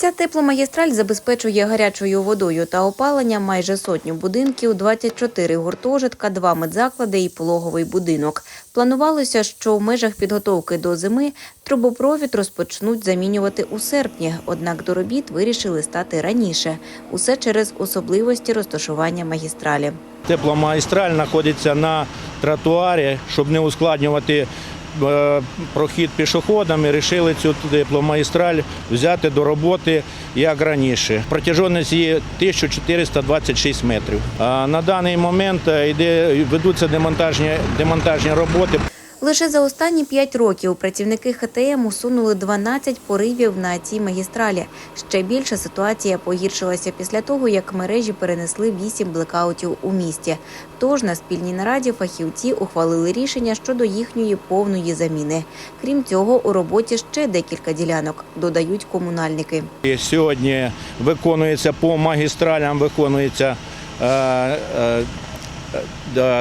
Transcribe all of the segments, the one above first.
Ця тепломагістраль забезпечує гарячою водою та опаленням майже сотню будинків, 24 гуртожитка, два медзаклади і пологовий будинок. Планувалося, що в межах підготовки до зими трубопровід розпочнуть замінювати у серпні, однак до робіт вирішили стати раніше. Усе через особливості розташування магістралі. Тепломагістраль знаходиться на тротуарі, щоб не ускладнювати прохід пішоходам, і вирішили цю тепломагістраль взяти до роботи як раніше. Протяжність її 1426 метрів. На даний момент е, йде, ведуться демонтажні, демонтажні роботи. Лише за останні п'ять років працівники ХТМ усунули 12 поривів на цій магістралі. Ще більше ситуація погіршилася після того, як мережі перенесли 8 блекаутів у місті. Тож на спільній нараді фахівці ухвалили рішення щодо їхньої повної заміни. Крім цього, у роботі ще декілька ділянок, додають комунальники. Сьогодні виконується по магістралям, виконується е, е,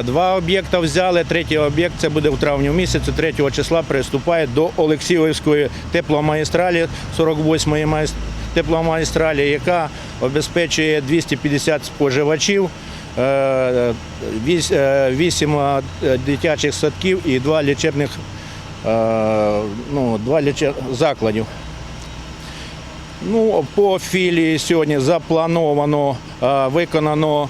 два об'єкти взяли. Третій об'єкт це буде в травні місяці, 3 числа приступає до Олексіївської тепломагістралі, 48-ї магіс- тепломагістралі, яка обезпечує 250 споживачів. 8 дитячих садків і два лічебних е, ну, два ліче- закладів. Ну, по філії сьогодні заплановано, е, виконано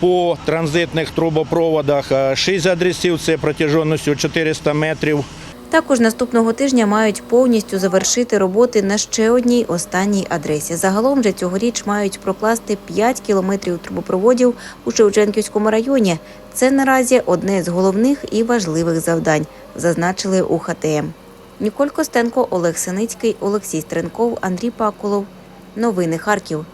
по транзитних трубопроводах 6 адресів, це протяжністю 400 метрів. Також наступного тижня мають повністю завершити роботи на ще одній останній адресі. Загалом же цьогоріч мають прокласти 5 кілометрів трубопроводів у Шевченківському районі. Це наразі одне з головних і важливих завдань, зазначили у ХТМ. Ніколь Костенко, Олег Синицький, Олексій Стренков, Андрій Пакулов. Новини Харків.